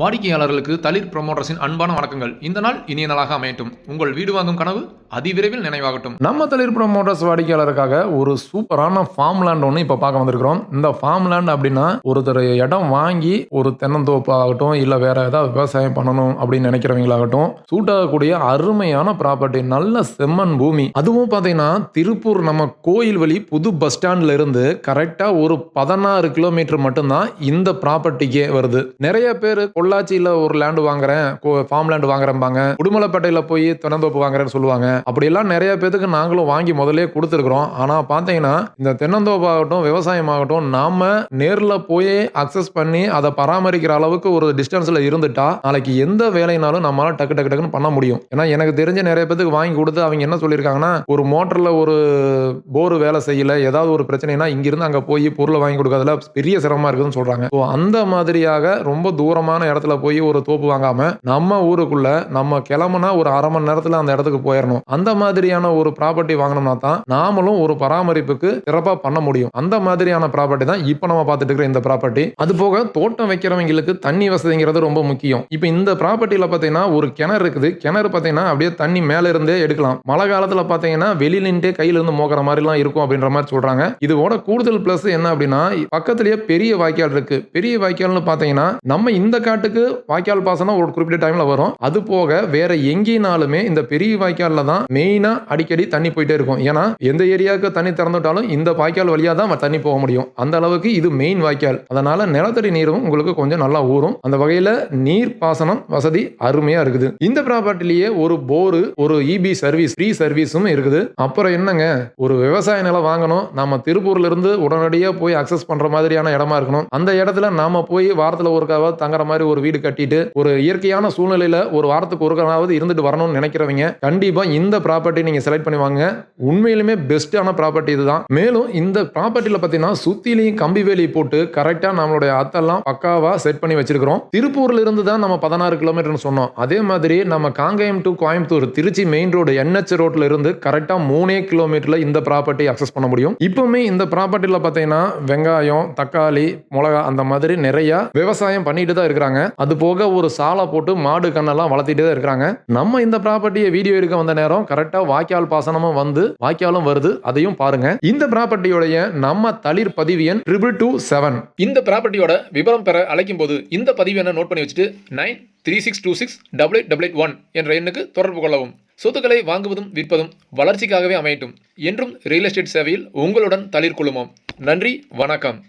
வாடிக்கையாளர்களுக்கு தளிர் ப்ரொமோட்டர்ஸின் அன்பான வணக்கங்கள். இந்த நாள் இனிய நாளாக அமையட்டும். உங்கள் வீடு வாங்கும் கனவு அதிவிரைவில் நினைவாகட்டும். நம்ம தளிர் ப்ரொமோட்டர்ஸ் வாடிக்கையாளருக்காக ஒரு சூப்பரான ஃபார்ம் லேண்ட் ஒன்று இப்போ பார்க்க வந்திருக்கிறோம். இந்த ஃபார்ம் லேண்ட் அப்படின்னா ஒருத்தர் இடம் வாங்கி ஒரு தென்னந்தோப்பு ஆகட்டும் இல்லை வேற ஏதாவது விவசாயம் பண்ணணும் அப்படின்னு நினைக்கிறவங்களாகட்டும் சூட்டாகக்கூடிய அருமையான ப்ராப்பர்ட்டி நல்ல செம்மண் பூமி. அதுவும் பார்த்தீங்கன்னா திருப்பூர் நம்ம கோயில் வழி புது பஸ் ஸ்டாண்ட்ல இருந்து கரெக்டாக ஒரு பதினாறு கிலோமீட்டர் மட்டும்தான் இந்த ப்ராப்பர்ட்டிக்கே வருது. நிறைய பேர் பொள்ளாச்சியில் ஒரு லேண்டு வாங்குறேன் ஃபார்ம் லேண்டு வாங்குறேன்பாங்க உடுமலைப்பேட்டையில் போய் தென்னந்தோப்பு வாங்குறேன்னு சொல்லுவாங்க. அப்படியெல்லாம் நிறைய பேத்துக்கு நாங்களும் வாங்கி முதல்ல கொடுத்துருக்குறோம். ஆனால் பார்த்தீங்கன்னா இந்த தென்னந்தோப்பாகட்டும் விவசாயமாகட்டும் நாம நேரில் போய் அக்சஸ் பண்ணி அதை பராமரிக்கிற அளவுக்கு ஒரு டிஸ்டன்ஸில் இருந்துட்டா நாளைக்கு எந்த வேலைனாலும் நம்மளால டக்கு டக்கு டக்குன்னு பண்ண முடியும். ஏன்னா எனக்கு தெரிஞ்ச நிறைய பேத்துக்கு வாங்கி கொடுத்து அவங்க என்ன சொல்லியிருக்காங்கன்னா ஒரு மோட்டரில் ஒரு போர் வேலை செய்யல ஏதாவது ஒரு பிரச்சனைனா இங்கிருந்து அங்கே போய் பொருளை வாங்கி கொடுக்கறதுல பெரிய சிரமமா இருக்குதுன்னு சொல்றாங்க. ஸோ அந்த மாதிரியாக ரொம்ப தூரமான இடத்துல போய் ஒரு தோப்பு வாங்காம நம்ம ஊருக்குள்ள நம்ம கிளம்புனா ஒரு அரை மணி நேரத்தில் அந்த இடத்துக்கு போயிடணும் அந்த மாதிரியான ஒரு ப்ராப்பர்ட்டி வாங்கினோம்னா தான் நாமளும் ஒரு பராமரிப்புக்கு சிறப்பாக பண்ண முடியும். அந்த மாதிரியான ப்ராப்பர்ட்டி தான் இப்போ நம்ம பார்த்துட்டு இருக்கிற இந்த ப்ராப்பர்ட்டி அது போக தோட்டம் வைக்கிறவங்களுக்கு தண்ணி வசதிங்கிறது ரொம்ப முக்கியம். இப்போ இந்த ப்ராப்பர்ட்டியில் பார்த்தீங்கன்னா ஒரு கிணறு இருக்குது. கிணறு பார்த்தீங்கன்னா அப்படியே தண்ணி மேலே இருந்தே எடுக்கலாம். மழை காலத்தில் பார்த்தீங்கன்னா வெளியில நின்று கையில இருந்து மோக்கிற மாதிரிலாம் இருக்கும் அப்படின்ற மாதிரி சொல்றாங்க. இதோட கூடுதல் ப்ளஸ் என்ன அப்படின்னா பக்கத்துலயே பெரிய வாய்க்கால் இருக்கு. பெரிய வாய்க்கால்னு பார்த்தீங்கன்னா நம்ம இந்த காட்டு இடத்துக்கு வாய்க்கால் பாசனம் ஒரு குறிப்பிட்ட டைம்ல வரும். அது போக வேற எங்கேனாலுமே இந்த பெரிய வாய்க்கால்ல தான் மெயினா அடிக்கடி தண்ணி போயிட்டே இருக்கும். ஏன்னா எந்த ஏரியாவுக்கு தண்ணி திறந்துட்டாலும் இந்த வாய்க்கால் வழியா தான் தண்ணி போக முடியும். அந்த அளவுக்கு இது மெயின் வாய்க்கால். அதனால நிலத்தடி நீரும் உங்களுக்கு கொஞ்சம் நல்லா ஊறும். அந்த வகையில நீர் பாசனம் வசதி அருமையா இருக்குது. இந்த ப்ராப்பர்ட்டிலேயே ஒரு போரு ஒரு இபி சர்வீஸ் ஃப்ரீ சர்வீஸும் இருக்குது. அப்புறம் என்னங்க? ஒரு விவசாய நிலம் வாங்கணும். நம்ம திருப்பூர்ல இருந்து உடனடியாக போய் அக்சஸ் பண்ற மாதிரியான இடமா இருக்கணும். அந்த இடத்துல நாம போய் வாரத்துல ஒருக்காவது தங்குற மாதிரி ஒரு வீடு கட்டிட்டு ஒரு இயற்கையான சூழ்நிலையில ஒரு வாரத்துக்கு ஒருக்காவது இருந்துட்டு வரணும்னு நினைக்கிறவங்க கண்டிப்பா இந்த ப்ராப்பர்ட்டி நீங்க செலக்ட் பண்ணி வாங்க உண்மையிலுமே பெஸ்ட்டான ப்ராப்பர்ட்டி இதுதான். மேலும் இந்த ப்ராப்பர்ட்டியில பாத்தீங்கன்னா சுத்திலையும் கம்பி வேலி போட்டு கரெக்டா நம்மளுடைய அத்தெல்லாம் பக்காவா செட் பண்ணி வச்சிருக்கிறோம். திருப்பூர்ல இருந்து தான் நம்ம பதினாறு கிலோமீட்டர்னு சொன்னோம். அதே மாதிரி நம்ம Kangeyam to Coimbatore Trichy main road NH ரோட்ல இருந்து கரெக்டா மூணே கிலோமீட்டர்ல இந்த ப்ராப்பர்ட்டி அக்சஸ் பண்ண முடியும். இப்பவுமே இந்த ப்ராப்பர்ட்டியில பாத்தீங்கன்னா வெங்காயம் தக்காளி மிளகா அந்த மாதிரி நிறைய விவசாயம் பண்ணிட்டு தான் இருக்கிறாங்க. அது போக ஒரு சாலை போட்டு மாடு கண்ணெல்லாம் வளர்த்திட்டே தான் இருக்கிறாங்க. நம்ம இந்த ப்ராப்பர்ட்டியை வீடியோ எடுக்க வந்த நேரம் கரெக்டா வாய்க்கால் பாசனமும் வந்து வாய்க்காலும் வருது. அதையும் பாருங்க. இந்த ப்ராப்பர்ட்டியோடைய நம்ம தளிர் பதிவு எண் ட்ரிபிள் டூ செவன் இந்த ப்ராப்பர்ட்டியோட விவரம் பெற அழைக்கும் போது இந்த பதிவு என்ன நோட் பண்ணி வச்சுட்டு nine three six two six double eight double eight one என்ற எண்ணுக்கு தொடர்பு கொள்ளவும். சொத்துக்களை வாங்குவதும் விற்பதும் வளர்ச்சிக்காகவே அமையட்டும். என்றும் ரியல் எஸ்டேட் சேவையில் உங்களுடன் தளிர் குழுமம் நன்றி வணக்கம்.